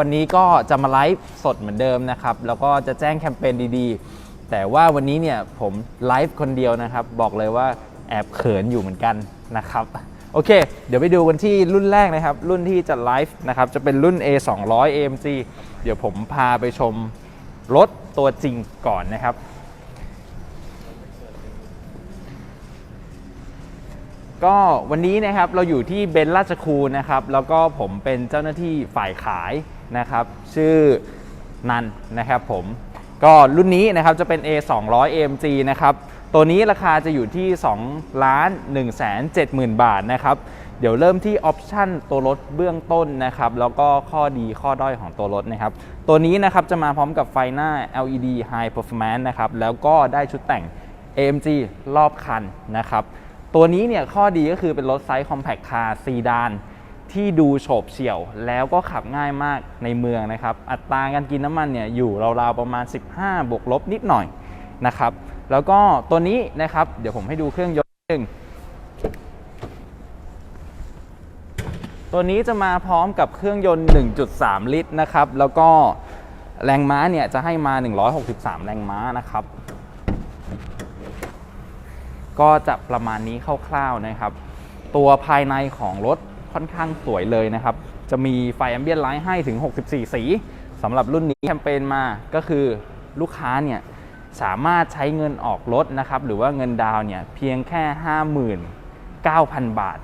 วันนี้ก็จะมาไลฟ์สดเหมือนเดิมนะครับ แล้วก็จะแจ้งแคมเปญดีๆ แต่ว่าวันนี้เนี่ยผมไลฟ์คนเดียวนะครับ บอกเลยว่าแอบเขินอยู่เหมือนกันนะครับ โอเค เดี๋ยวไปดูกันที่รุ่นแรกนะครับ รุ่นที่จะไลฟ์นะครับ จะเป็นรุ่น A 2 0 0 AMG เดี๋ยวผมพาไปชมรถตัวจริงก่อนนะครับก็วันนี้นะครับเราอยู่ที่เบนซ์ราชคูนะครับ แล้วก็ผมเป็นเจ้าหน้าที่ฝ่ายขาย นะครับ ชื่อนันนะครับผม ก็รุ่นนี้นะครับจะเป็น A 2 0 0 AMG นะครับ ตัวนี้ราคาจะอยู่ที่ 2 ล้าน1 7 0 0 0 0 บาทนะครับ เดี๋ยวเริ่มที่ออปชั่นตัวรถเบื้องต้นนะครับ แล้วก็ข้อดีข้อด้อยของตัวรถนะครับ ตัวนี้นะครับจะมาพร้อมกับไฟหน้า LED High Performance นะครับ แล้วก็ได้ชุดแต่ง AMG รอบคันนะครับ ตัวนี้เนี่ยข้อดีก็คือเป็นรถไซส์ Compact Car ซีดาน ที่ดูโฉบเฉี่ยว แล้วก็ขับง่ายมากในเมืองนะครับ อัตราการกินน้ำมันเนี่ยอยู่ราวๆประมาณ 15 บวกลบนิดหน่อยนะครับ แล้วก็ตัวนี้นะครับ เดี๋ยวผมให้ดูเครื่องยนต์นิดนึงตัวนี้จะมาพร้อมกับเครื่องยนต์ 1.3 ลิตรนะครับ แล้วก็แรงม้าเนี่ยจะให้มา 163 แรงม้านะครับ ก็จะประมาณนี้คร่าวๆนะครับ ตัวภายในของรถ ค่อนข้างสวยเลยนะครับ จะมีไฟแอมเบียนไลท์ให้ถึง 64 สีสำหรับรุ่นนี้แคมเปญมาก็คือลูกค้าเนี่ยสามารถใช้เงินออกรถนะครับ หรือว่าเงินดาวเนี่ยเพียงแค่ 59,000 บาท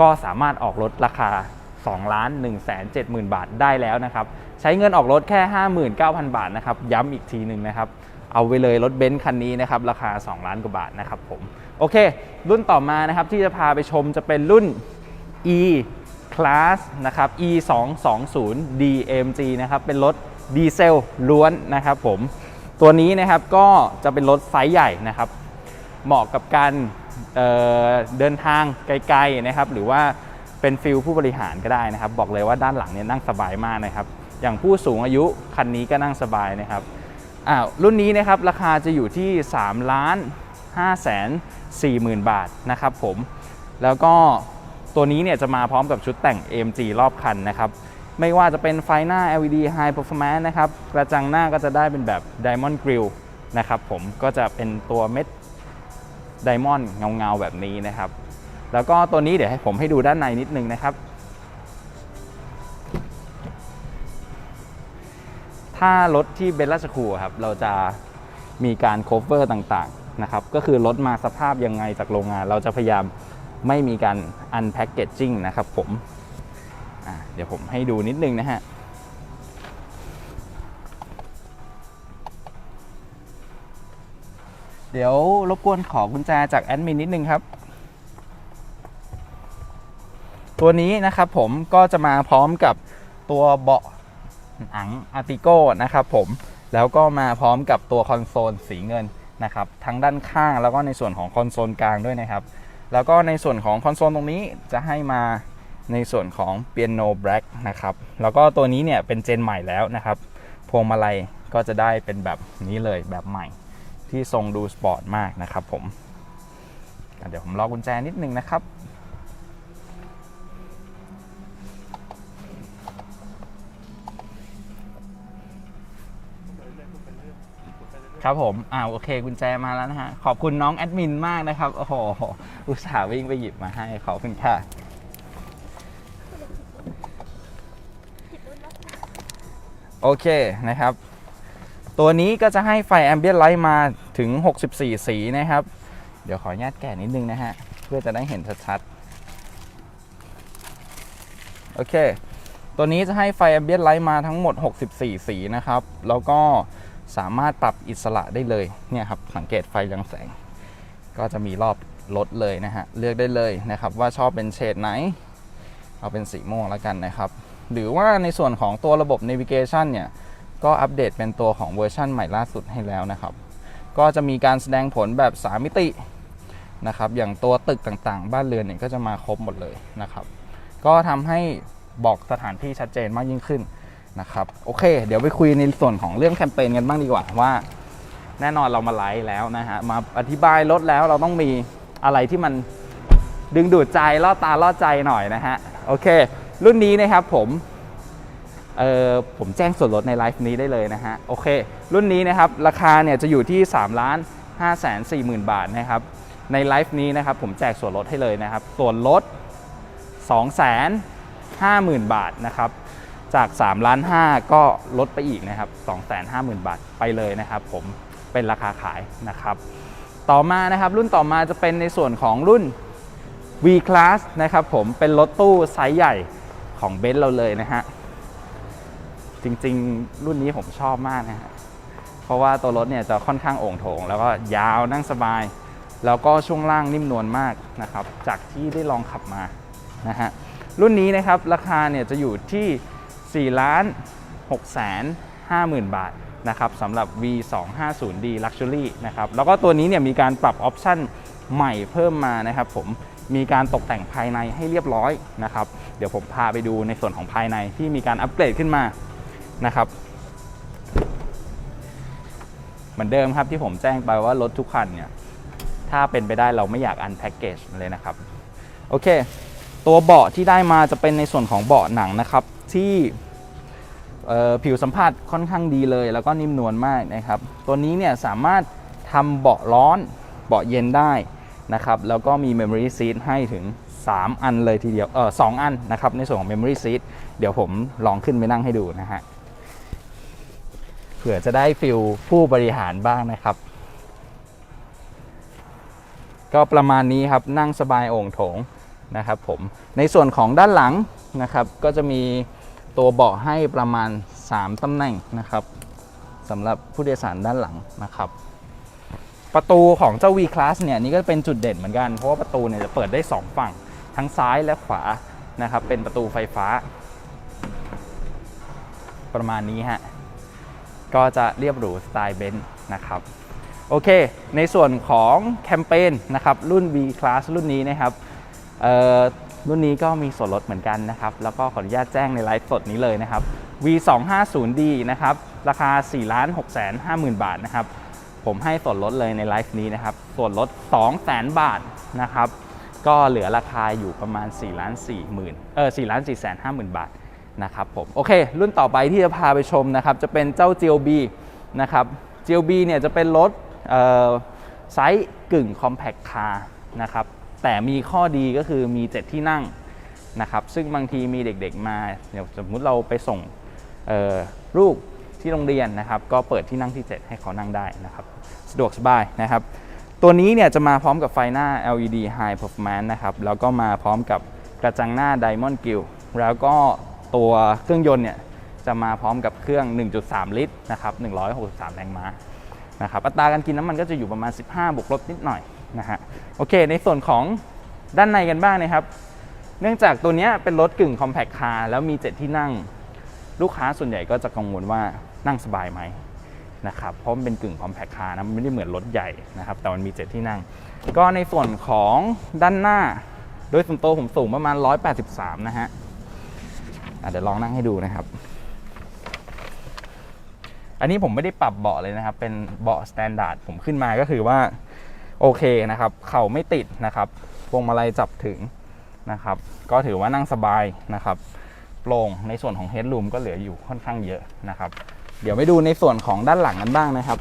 ก็สามารถออกรถราคา 2 ล้าน 1 7 0 0 0 0 บาทได้แล้วนะครับ ใช้เงินออกรถแค่ 59,000 บาทนะครับ ย้ำอีกทีหนึ่งนะครับ เอาไปเลยรถเบนซ์คันนี้นะครับ ราคา 2 ล้านกว่าบาทนะครับผม โอเค รุ่นต่อมานะครับที่จะพาไปชมจะเป็นรุ่น E Class นะครับ E 2 2 0 DMG นะครับ เป็นรถดีเซลล้วนนะครับผม ตัวนี้นะครับก็จะเป็นรถไซส์ใหญ่นะครับ เหมาะกับการเเดินทางไกลๆนะครับ หรือว่าเป็นฟิลผู้บริหารก็ได้นะครับ บอกเลยว่าด้านหลังเนี่ยนั่งสบายมากนะครับ อย่างผู้สูงอายุคันนี้ก็นั่งสบายนะครับอ่ารุ่นนี้นะครับราคาจะอยู่ที่ 3 ล้าน5แสน4หมื่นบาทนะครับผม แล้วก็ ตัวนี้เนี่ยจะมาพร้อมกับชุดแต่ง AMG รอบคันนะครับ ไม่ว่าจะเป็นไฟหน้า LED High Performance นะครับ กระจังหน้าก็จะได้เป็นแบบ Diamond Grill นะครับผมก็จะเป็นตัวเม็ดไดมอนด์เงาๆ แบบนี้นะครับ แล้วก็ตัวนี้เดี๋ยวให้ผมให้ดูด้านในนิดนึงนะครับถ้ารถที่เบนซ์ราชคูครับเราจะมีการโคเวอร์ต่างๆนะครับก็คือรถมาสภาพยังไงจากโรงงาน เราจะพยายาม ไม่มีการอันแพ็กเกจจิ้งนะครับผมเดี๋ยวผมให้ดูนิดนึงนะฮะเดี๋ยวรบกวนขอกุญแจจากแอดมินนิดนึงครับ ตัวนี้นะครับผมก็จะมาพร้อมกับตัวเบาะหนังอาร์ติโก้นะครับผมแล้วก็มาพร้อมกับตัวคอนโซลสีเงินนะครับทั้งด้านข้างแล้วก็ในส่วนของคอนโซลกลางด้วยนะครับ แล้วก็ในส่วนของคอนโซลตรงนี้จะให้มาในส่วนของเปียโนแบล็กนะครับแล้วก็ตัวนี้เนี่ยเป็นเจนใหม่แล้วนะครับพวงมาลัยก็จะได้เป็นแบบนี้เลยแบบใหม่ ที่ทรงดูสปอร์ตมากนะครับผมเดี๋ยวผมล็อกกุญแจนิดนึงนะครับ ครับผมอ่าโอเคกุญแจมาแล้วนะฮะ ขอบคุณน้องแอดมินมากนะครับ โอ้โห อุตส่าห์วิ่งไปหยิบมาให้ ขอบคุณค่ะ โอเคนะครับ ตัวนี้ก็จะให้ไฟแอมเบียนไลท์มาถึง 64 สีนะครับ เดี๋ยวขออนุญาตแกะนิดนึงนะฮะ เพื่อจะได้เห็นชัดๆ โอเค ตัวนี้จะให้ไฟแอมเบียนไลท์มาทั้งหมด 64 สีนะครับ แล้วก็ สามารถปรับอิสระได้เลยเนี่ยครับสังเกตไฟเรืองแสง ก็จะมีรอบรถเลยนะฮะเลือกได้เลยนะครับว่าชอบเป็นเฉดไหน เอาเป็นสีม่วงแล้วกันนะครับ หรือว่าในส่วนของตัวระบบ Navigation เนี่ยก็อัปเดตเป็นตัวของเวอร์ชั่นใหม่ล่าสุดให้แล้วนะครับ ก็จะมีการแสดงผลแบบ 3 มิตินะครับ อย่างตัวตึกต่างๆ บ้านเรือนเนี่ยก็จะมาครบหมดเลยนะครับ ก็ทำให้บอกสถานที่ชัดเจนมากยิ่งขึ้น นะครับโอเค เดี๋ยวไปคุยในส่วนของเรื่องแคมเปญกันบ้างดีกว่าว่า แน่นอนเรามาไลฟ์แล้วนะฮะมาอธิบายรถแล้วเราต้องมีอะไรที่มันดึงดูดใจล่อตาล่อใจหน่อยนะฮะโอเค รุ่นนี้นะครับผมเออผมแจ้งส่วนลดในไลฟ์นี้ได้เลยนะฮะโอเค รุ่นนี้นะครับราคาเนี่ยจะอยู่ที่3ล้าน5แสน4หมื่นบาทนะครับในไลฟ์นี้นะครับผมแจกส่วนลดให้เลยนะครับส่วนลด 2 5 0 0 0 0 บาทนะครับ จาก3ล้าน5ก็ลดไปอีกนะครับ2 5 0 0 0 0 บาทไปเลยนะครับผมเป็นราคาขายนะครับ ต่อมานะครับรุ่นต่อมาจะเป็นในส่วนของรุ่น V Class นะครับผมเป็นรถตู้ไซส์ใหญ่ของเบนซ์เราเลยนะฮะจริงๆ รุ่นนี้ผมชอบมากนะฮะเพราะว่าตัวรถเนี่ยจะค่อนข้างโอ่งโถง แล้วก็ยาวนั่งสบาย แล้วก็ช่วงล่างนิ่มนวลมากนะครับ จากที่ได้ลองขับมานะฮะรุ่นนี้นะครับราคาเนี่ยจะอยู่ที่ 4ล้าน6แสน5หมื่นบาทนะครับสำหรับ V250D Luxury นะครับแล้วก็ตัวนี้เนี่ยมีการปรับออปชั่นใหม่เพิ่มมานะครับผมมีการตกแต่งภายในให้เรียบร้อยนะครับ เดี๋ยวผมพาไปดูในส่วนของภายในที่มีการอัปเกรดขึ้นมานะครับ เหมือนเดิมครับที่ผมแจ้งไปว่ารถทุกคันเนี่ย ถ้าเป็นไปได้เราไม่อยากอันแพ็กเกจเลยนะครับ โอเค ตัวเบาะที่ได้มาจะเป็นในส่วนของเบาะหนังนะครับที่ผิวสัมผัสค่อนข้างดีเลย แล้วก็นิ่มนวลมากนะครับ ตัวนี้เนี่ยสามารถทำเบาะร้อนเบาะเย็นได้นะครับแล้วก็มี Memory Seat ให้ถึง 3 อันเลยทีเดียวเออสองอันนะครับในส่วนของ Memory Seat เดี๋ยวผมลองขึ้นไปนั่งให้ดูนะฮะเผื่อจะได้ฟิลผู้บริหารบ้างนะครับ ก็ประมาณนี้ครับนั่งสบายโอ่งโถง นะครับผมในส่วนของด้านหลังนะครับ ก็จะมีตัวเบาะให้ประมาณ 3ตำแหน่งนะครับสำหรับผู้โดยสารด้านหลังนะครับ ประตูของเจ้า V Class เนี่ยนี่ก็เป็นจุดเด่นเหมือนกัน เพราะว่าประตูเนี่ยจะเปิดได้ 2 ฝั่งทั้งซ้ายและขวานะครับ เป็นประตูไฟฟ้า ประมาณนี้ฮะก็จะเรียบหรูสไตล์เบนซ์นะครับโอเค ในส่วนของแคมเปญนะครับรุ่น V Class รุ่นนี้นะครับ รุ่นนี้ก็มีส่วนลดเหมือนกันนะครับ แล้วก็ขออนุญาตแจ้งในไลฟ์สดนี้เลยนะครับ V 2 5 0 D นะครับ ราคา 4 6 5 0 0 0 0บาทนะครับ ผมให้ส่วนลดเลยในไลฟ์นี้นะครับ ส่วนลด 2 0 0 0 0 0 บาทนะครับ ก็เหลือราคาอยู่ประมาณ4ล้าน4หมื่นเออ4ล้าน4แสน5หมื่นบาทนะครับผม โอเค รุ่นต่อไปที่จะพาไปชมนะครับ จะเป็นเจ้า GLB นะครับ GLB เนี่ยจะเป็นรถไซส์กึ่ง compact car นะครับ แต่มีข้อดีก็คือมี 7 ที่นั่งนะครับซึ่งบางทีมีเด็กๆมาเดี๋ยวสมมุติเราไปส่งลูกที่โรงเรียนนะครับ ก็เปิดที่นั่งที่ 7 ให้เขานั่งได้นะครับ สะดวกสบายนะครับ ตัวนี้เนี่ยจะมาพร้อมกับไฟหน้า LED High Performance นะครับแล้วก็มาพร้อมกับกระจังหน้า Diamond grill แล้วก็ตัวเครื่องยนต์เนี่ยจะมาพร้อมกับเครื่อง 1.3 ลิตรนะครับ163 แรงม้านะครับอัตราการกินน้ำมันก็จะอยู่ประมาณ 15 บวกลบนิดหน่อย นะฮะโอเค ในส่วนของด้านในกันบ้างนะครับ เนื่องจากตัวนี้เป็นรถกึ่ง compact car แล้วมี 7 ที่นั่ง ลูกค้าส่วนใหญ่ก็จะกังวลว่านั่งสบายไหมนะครับเพราะมันเป็นกึ่ง compact car นะมันไม่ได้เหมือนรถใหญ่นะครับ แต่มันมี 7 ที่นั่ง ก็ในส่วนของด้านหน้า โดยส่วนตัวผมสูงประมาณ 183 นะฮะเดี๋ยวลองนั่งให้ดูนะครับ อันนี้ผมไม่ได้ปรับเบาะเลยนะครับ เป็นเบาะสแตนดาร์ดผมขึ้นมาก็คือว่า โอเคนะครับเข่าไม่ติดนะครับพวงมาลัยจับถึงนะครับ ก็ถือว่านั่งสบายนะครับโปร่งในส่วนของเฮด o ูมก็เหลืออยู่ค่อนข้างเยอะนะครับ เดี๋ยวไปดูในส่วนของด้านหลังกันบ้างนะครับ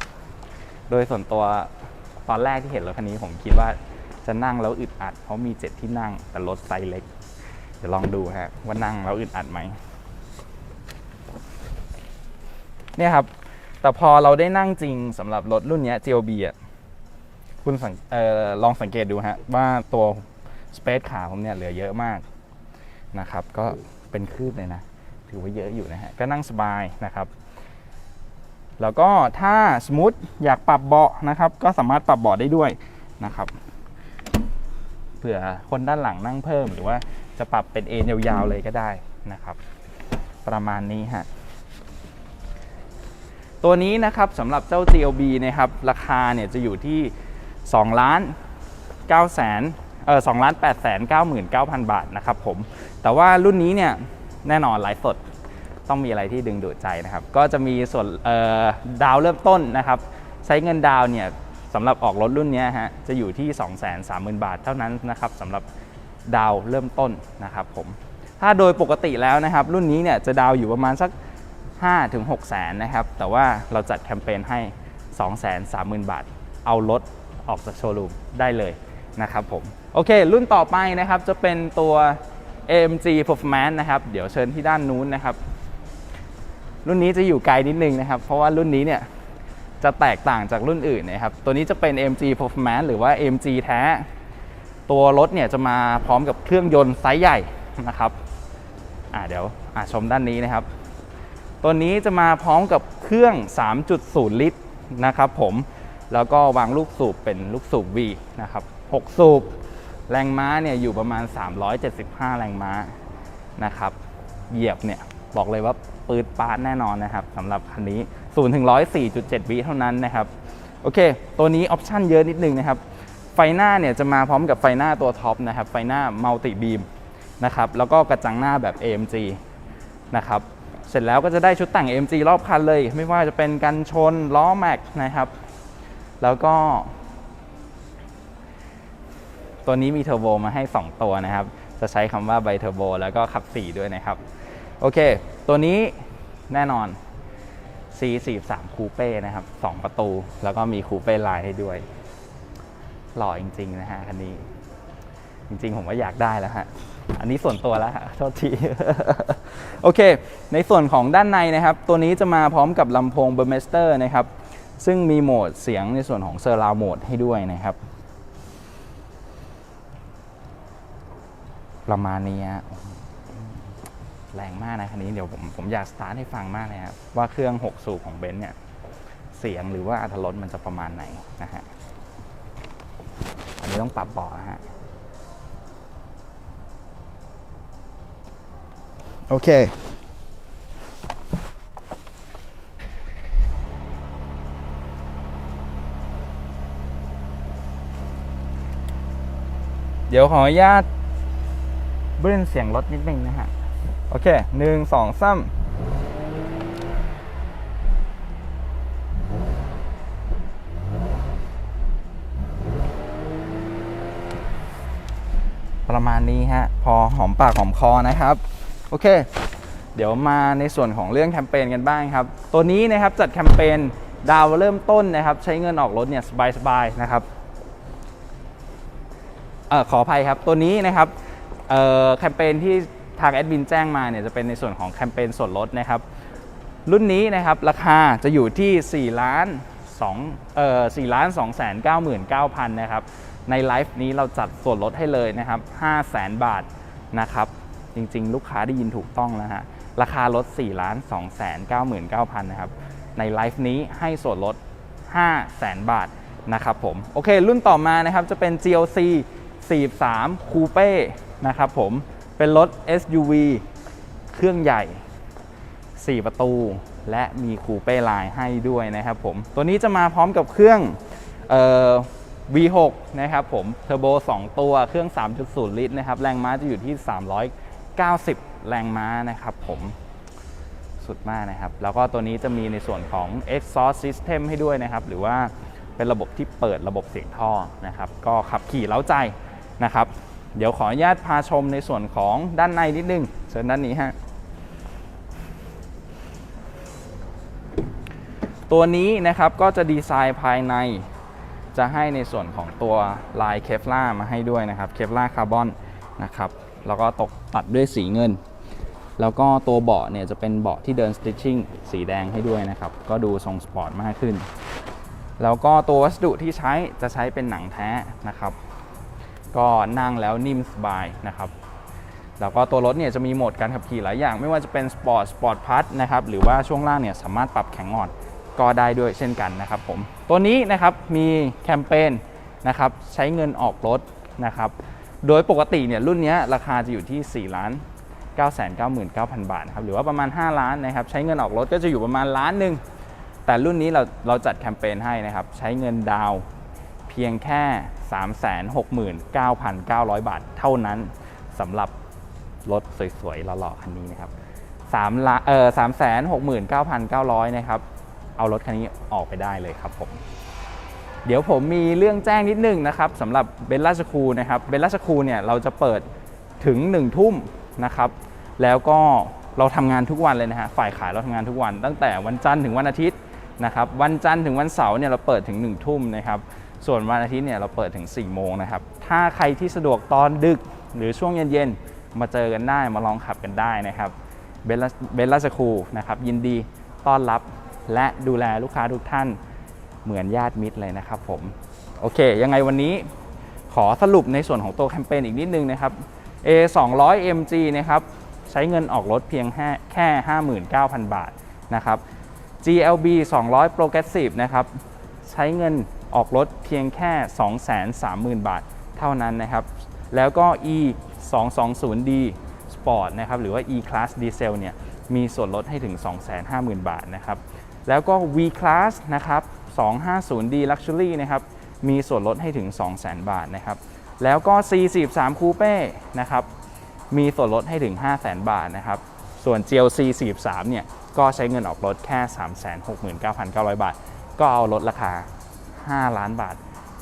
โดยส่วนตัวตอนแรกที่เห็นรถคันนี้ผมคิดว่าจะนั่งแล้วอึดอัด เพราะมีเจ็ดที่นั่งแต่รถไซส์เล็ก เดี๋ยวลองดูฮะว่านั่งแล้วอึดอัดไหมเนี่ยครับแต่พอเราได้นั่งจริงสำหรับรถรุ่นนี้ย GLB อะ คุณสังออลองสังเกตดูฮะว่าตัวสเปซขาผมเนี่ยเหลือเยอะมากนะครับก็เป็นคืบเลยนะ ถือว่าเยอะอยู่นะฮะก็นั่งสบายนะครับ แล้วก็ถ้าสมมติอยากปรับเบาะนะครับ ก็สามารถปรับเบาะได้ด้วยนะครับเผื่อคนด้านหลังนั่งเพิ่มหรือว่าจะปรับเป็นเอ็นยาวๆเลยก็ได้นะครับ ประมาณนี้ฮะตัวนี้นะครับสำหรับเจ้า GLB นะครับ ราคาเนี่ยจะอยู่ที่ 2ล้าน9แสนเออ2ล้าน8แสน99,000 บาทนะครับผม แต่ว่ารุ่นนี้เนี่ยแน่นอนไลฟ์สดต้องมีอะไรที่ดึงดูดใจนะครับ ก็จะมีส่วนดาวเริ่มต้นนะครับ ใช้เงินดาวเนี่ยสำหรับออกรถรุ่นนี้ฮะจะอยู่ที่ 2 3 0 0 0 0 บาทเท่านั้นนะครับสำหรับดาวเริ่มต้นนะครับผมถ้าโดยปกติแล้วนะครับ รุ่นนี้เนี่ยจะดาวอยู่ประมาณสัก5ถึง6แสนนะครับ แต่ว่าเราจัดแคมเปญให้ 2 3 0 0 0 0 บาท เอารถ ออกจากโชว์รูมได้เลยนะครับผม โอเค รุ่นต่อไปนะครับจะเป็นตัว AMG Performance นะครับ เดี๋ยวเชิญที่ด้านนู้นนะครับ รุ่นนี้จะอยู่ไกลนิดนึงนะครับ เพราะว่ารุ่นนี้เนี่ยจะแตกต่างจากรุ่นอื่นนะครับ ตัวนี้จะเป็น AMG Performance หรือว่า AMG แท้ ตัวรถเนี่ยจะมาพร้อมกับเครื่องยนต์ไซส์ใหญ่นะครับอ่าเดี๋ยวอ่าชมด้านนี้นะครับ ตัวนี้จะมาพร้อมกับเครื่อง 3.0 ลิตรนะครับผม แล้วก็วางลูกสูบเป็นลูกสูบ V นะครับ6สูบ แรงม้าเนี่ยอยู่ประมาณ 375 แรงม้านะครับ เหยียบเนี่ยบอกเลยว่าปืดปาดแน่นอนนะครับสำหรับคันนี้ 0 ถึง 104.7 วิเท่านั้นนะครับ โอเค ตัวนี้ออปชั่นเยอะนิดนึงนะครับ ไฟหน้าเนี่ยจะมาพร้อมกับไฟหน้าตัวท็อปนะครับ ไฟหน้ามัลติบีมนะครับ แล้วก็กระจังหน้าแบบ AMG นะครับ เสร็จแล้วก็จะได้ชุดแต่ง AMG รอบคันเลย ไม่ว่าจะเป็นกันชนล้อแม็กนะครับ แล้วก็ ตัวนี้มีเทอร์โบมาให้ 2 ตัวนะครับ จะใช้คำว่าไบเทอร์โบแล้วก็ขับ 4 ด้วยนะครับ โอเค ตัวนี้แน่นอน C43 คูเป้นะครับ 2 ประตู แล้วก็มีคูเป้ลายให้ด้วย หล่อจริง ๆ นะฮะคันนี้ จริง ๆ ผมก็อยากได้แล้วฮะ อันนี้ส่วนตัวแล้วฮะโทษที โอเค ในส่วนของด้านในนะครับ ตัวนี้จะมาพร้อมกับลำโพงเบอร์เมสเตอร์นะครับ ซึ่งมีโหมดเสียงในส่วนของเซอร์ราวโหมดให้ด้วยนะครับ ประมาณนี้แรงมากนะคันนี้เดี๋ยวผมผมอยากสตาร์ทให้ฟังมากเลยครับว่าเครื่อง 6 สูบของเบนซ์เนี่ย เสียงหรือว่าอัตรถรสมันจะประมาณไหนนะฮะอันนี้ต้องปรับเบาะนะฮะโอเค เดี๋ยวขออนุญาตเบิ้ลเสียงรถนิดนึงนะฮะ โอเคหนึ่งสองสามประมาณนี้ฮะ พอหอมปากหอมคอนะครับ โอเค เดี๋ยวมาในส่วนของเรื่องแคมเปญกันบ้างครับ ตัวนี้นะครับจัดแคมเปญดาวเริ่มต้นนะครับ ใช้เงินออกรถเนี่ยสบายๆนะครับ ออขออภัยครับ ตัวนี้นะครับเอ่อแคมเปญที่ทางแอดมินแจ้งมาเนี่ยจะเป็นในส่วนของแคมเปญส่วนลดนะครับ รุ่นนี้นะครับราคาจะอยู่ที่4ล้าน2เอ่อ4ล้าน2แสน99,000 นะครับ ในไลฟ์นี้เราจัดส่วนลดให้เลยนะครับ5แสนบาทนะครับ จริงๆ ลูกค้าได้ยินถูกต้องแล้วฮะ ราคาลด4ล้าน2แสน99,000 นะครับ ในไลฟ์นี้ให้ส่วนลด5แสนบาทนะครับผม โอเค รุ่นต่อมานะครับจะเป็น GLC 43 Coupe นะครับผมเป็นรถ SUV เครื่องใหญ่ 4 ประตู และมีคูเป้ลายให้ด้วยนะครับผม ตัวนี้จะมาพร้อมกับเครื่องออ V6 นะครับผมเทอร์โบ 2 ตัวเครื่อง 3.0 ลิตรนะครับ แรงม้าจะอยู่ที่ 390 แรงม้านะครับผมสุดมากนะครับ แล้วก็ตัวนี้จะมีในส่วนของ exhaust system ให้ด้วยนะครับ หรือว่าเป็นระบบที่เปิดระบบเสียงท่อนะครับ ก็ขับขี่เล้าใจ นะครับ เดี๋ยวขออนุญาตพาชมในส่วนของด้านในนิดนึงเชิญด้านนี้ฮะตัวนี้นะครับก็จะดีไซน์ภายในจะให้ในส่วนของตัวลายเคฟล่ามาให้ด้วยนะครับเคฟล่าคาร์บอนนะครับแล้วก็ตกตัดด้วยสีเงิน แล้วก็ตัวเบาะเนี่ยจะเป็นเบาะที่เดินสติชชิ่งสีแดงให้ด้วยนะครับ ก็ดูทรงสปอร์ตมากขึ้น แล้วก็ตัววัสดุที่ใช้จะใช้เป็นหนังแท้นะครับ ก็นั่งแล้วนิ่มสบายนะครับแล้วก็ตัวรถเนี่ยจะมีโหมดการขับขี่หลายอย่าง ไม่ว่าจะเป็นสปอร์ตสปอร์ตพัทนะครับหรือว่าช่วงล่างเนี่ยสามารถปรับแข็งอ่อนก็ได้ด้วยเช่นกันนะครับผมตัวนี้นะครับมีแคมเปญนะครับใช้เงินออกรถนะครับโดยปกติเนี่ยรุ่นนี้ราคาจะอยู่ที่4ล้าน999,000 บาทนะครับหรือว่าประมาณ 5 ล้านนะครับใช้เงินออกรถก็จะอยู่ประมาณล้านหนึ่งแต่รุ่นนี้เราเราจัดแคมเปญให้นะครับใช้เงินดาวเพียงแค่ 369,900 บาทเท่านั้นสำหรับรถสวยๆหล่อๆคันนี้นะครับ3ล้านเอ่อ369,900 นะครับ เอารถคันนี้ออกไปได้เลยครับผม เดี๋ยวผมมีเรื่องแจ้งนิดนึงนะครับสำหรับเบนราชคูนะครับ เบนราชคูเนี่ยเราจะเปิดถึง 1 ทุ่มนะครับ แล้วก็เราทำงานทุกวันเลยนะฮะ ฝ่ายขายเราทำงานทุกวัน ตั้งแต่วันจันทร์ถึงวันอาทิตย์นะครับ วันจันทร์ถึงวันเสาร์เนี่ยเราเปิดถึง1นึ่ทุ่มนะครับ ส่วนวันอาทิตย์เนี่ยเราเปิดถึง4ี่โมงนะครับ ถ้าใครที่สะดวกตอนดึกหรือช่วงเย็นๆ มาเจอกันได้มาลองขับกันได้นะครับเบลเบลลาสคูนะครับยินดีต้อนรับและดูแลลูกค้าทุกท่านเหมือนญาติมิตรเลยนะครับผมโอเค ยังไงวันนี้ขอสรุปในส่วนของตัวแคมเปญอีกนิดนึงนะครับ A 2 0 0 MG นะครับใช้เงินออกรถเพียงแค่แค่59,000 บาทนะครับ GLB 200 Progressive นะครับใช้เงิน ออกรถเพียงแค่ 230,000 บาทเท่านั้นนะครับ แล้วก็ E 220D Sport นะครับหรือว่า E Class Diesel เนี่ยมีส่วนลดให้ถึง 250,000 บาทนะครับ แล้วก็ V Class นะครับ 250D Luxury นะครับมีส่วนลดให้ถึง 200,000 บาทนะครับ แล้วก็ C43 Coupe นะครับมีส่วนลดให้ถึง 500,000 บาทนะครับ ส่วน GLC 43เนี่ยก็ใช้เงินออกรถแค่ 369,900 บาท ก็เอาลดราคา 5 ล้านบาท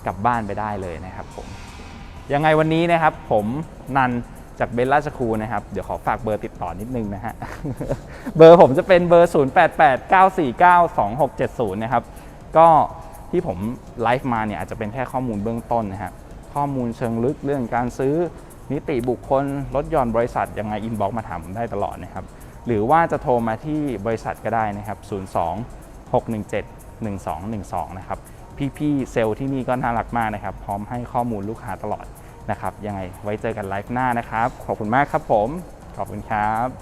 กลับบ้านไปได้เลยนะครับผมยังไงวันนี้นะครับ ผมนันจากเบลล่าสคูนะครับ เดี๋ยวขอฝากเบอร์ติดต่อนิดนึงนะฮะ เบอร์ผมจะเป็นเบอร์ 0889492670 นะครับ ก็ที่ผมไลฟ์มาเนี่ยอาจจะเป็นแค่ข้อมูลเบื้องต้นนะฮะ ข้อมูลเชิงลึกเรื่องการซื้อนิติบุคคลลดหย่อนบริษัทยังไงอินบ็อกมาถามผมได้ตลอดนะครับ หรือว่าจะโทรมาที่บริษัทก็ได้นะครับ 02 617 1212 นะครับ พี่ๆเซลล์ที่นี่ก็น่ารักมากนะครับ พร้อมให้ข้อมูลลูกค้าตลอดนะครับ ยังไงไว้เจอกันไลฟ์หน้านะครับ ขอบคุณมากครับผม ขอบคุณครับ